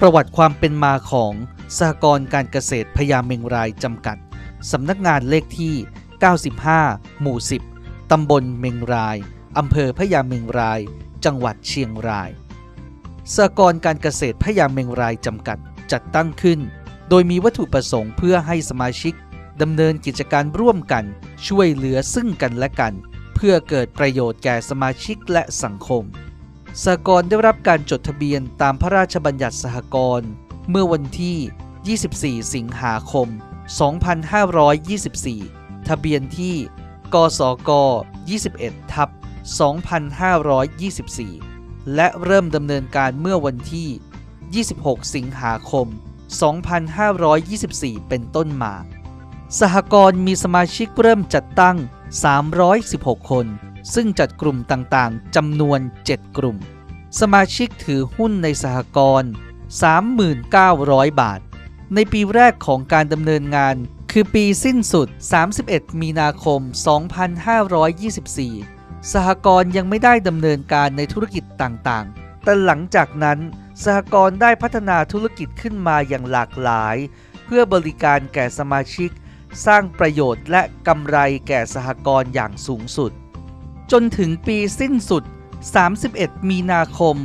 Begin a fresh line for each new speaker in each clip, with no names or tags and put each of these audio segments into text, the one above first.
ประวัติความเป็นมาของสหกรณ์การเกษตรพญาเมงรายจำกัด สำนักงานเลขที่ 95 หมู่ 10 ตำบลเมงราย อำเภอพญาเมงราย จังหวัดเชียงราย สหกรณ์การเกษตรพญาเมงรายจำกัดจัดตั้งขึ้น โดยมีวัตถุประสงค์เพื่อให้สมาชิกดำเนินกิจการร่วมกัน ช่วยเหลือซึ่งกันและกัน เพื่อเกิดประโยชน์แก่สมาชิกและสังคม สหกรณ์ได้รับการจดทะเบียนตามพระราชบัญญัติสหกรณ์เมื่อวันที่ 24 สิงหาคม 2524 ทะเบียนที่ กสก 21 ทับ 2524 และเริ่มดำเนินการเมื่อวันที่ 26 สิงหาคม 2524 เป็นต้นมา สหกรณ์มีสมาชิกเริ่มจัดตั้ง 316 คน ซึ่งจัดกลุ่มต่างๆจำนวน 7 กลุ่ม สมาชิกถือหุ้นในสหกรณ์ 3,900 บาท ในปีแรกของการดำเนินงาน คือปีสิ้นสุด 31 มีนาคม 2524 สหกรณ์ยังไม่ได้ดำเนินการในธุรกิจต่างๆ แต่หลังจากนั้น สหกรณ์ได้พัฒนาธุรกิจขึ้นมาอย่างหลากหลาย เพื่อบริการแก่สมาชิก สร้างประโยชน์และกำไรแก่สหกรณ์อย่างสูงสุด จนถึงปีสิ้นสุด 31 มีนาคม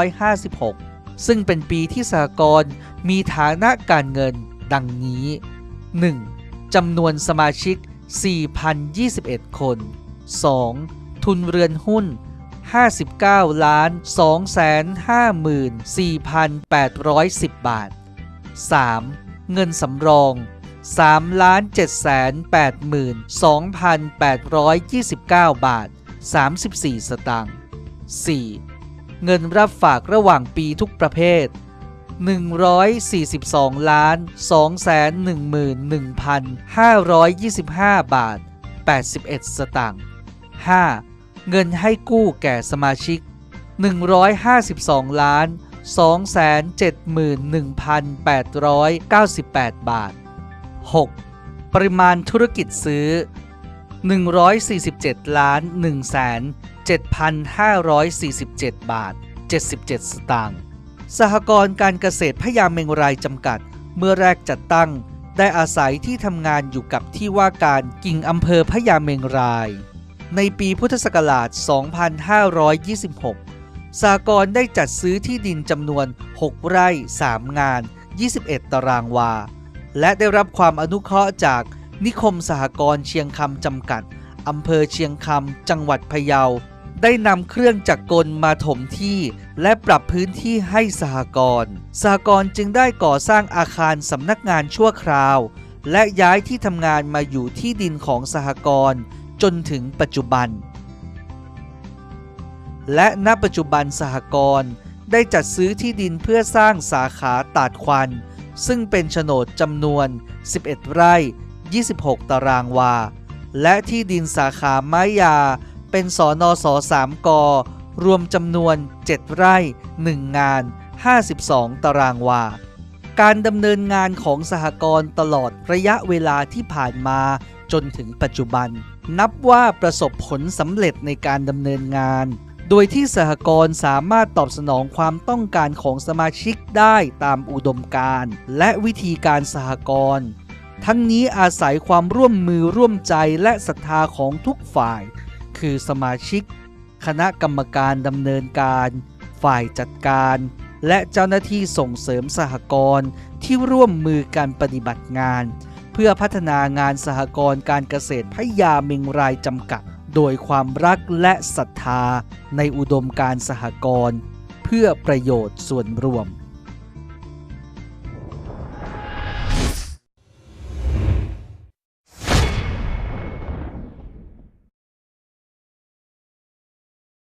2556 ซึ่งเป็นปีที่สหกรณ์มีฐานะการเงินดังนี้ 1. จำนวนสมาชิก 4,021 คน 2. ทุนเรือนหุ้น 59ล้าน254,810 บาท 3. เงินสำรอง 3 7 8 2 8 2 9 บาท 34 สตางค์ 4. เงินรับฝากระหว่างปีทุกประเภท 142ล้าน211,525 บาท 81 สตางค์ 5. เงินให้กู้แก่สมาชิก 152ล้าน271,898 บาท 6. ปริมาณธุรกิจซื้อ 147ล้าน1แสน7,547 บาท 77 สตางค์สหกรณ์การเกษตรพญาเมงรายจำกัด เมื่อแรกจัดตั้ง ได้อาศัยที่ทำงานอยู่กับที่ว่าการกิ่งอำเภอพญาเมงราย ในปีพุทธศักราช 2526 สหกรณ์ได้จัดซื้อที่ดินจำนวน 6 ไร่ 3 งาน 21 ตารางวา และได้รับความอนุเคราะห์จากนิคมสหกรณ์เชียงคำจำกัดอำเภอเชียงคำจังหวัดพะเยา ได้นำเครื่องจักรกลมาถมที่ และปรับพื้นที่ให้สหกรณ์สหกรณ์จึงได้ก่อสร้างอาคารสำนักงานชั่วคราว และย้ายที่ทำงานมาอยู่ที่ดินของสหกรณ์จนถึงปัจจุบัน และณปัจจุบันสหกรณ์ได้จัดซื้อที่ดินเพื่อสร้างสาขาตาดควัน ซึ่งเป็นโฉนดจำนวน 11 ไร่ 26 ตารางวา และที่ดินสาขาไม้ยา เป็นสอนอสอ3กอรวมจำนวน 7 ไร่ 1 งาน 52 ตารางวา การดำเนินงานของสหกรณ์ตลอดระยะเวลาที่ผ่านมาจนถึงปัจจุบัน นับว่าประสบผลสำเร็จในการดำเนินงาน โดยที่สหกรณ์สามารถตอบสนองความต้องการของสมาชิกได้ตามอุดมการณ์ และวิธีการสหกรณ์ทั้งนี้อาศัยความร่วมมือร่วมใจและศรัทธาของทุกฝ่าย คือสมาชิก คณะกรรมการดำเนินการ ฝ่ายจัดการ และเจ้าหน้าที่ส่งเสริมสหกรณ์ที่ร่วมมือการปฏิบัติงาน เพื่อพัฒนางานสหกรณ์การเกษตรพยาเมงรายจำกัด โดยความรักและศรัทธาในอุดมการณ์สหกรณ์เพื่อประโยชน์ส่วนรวม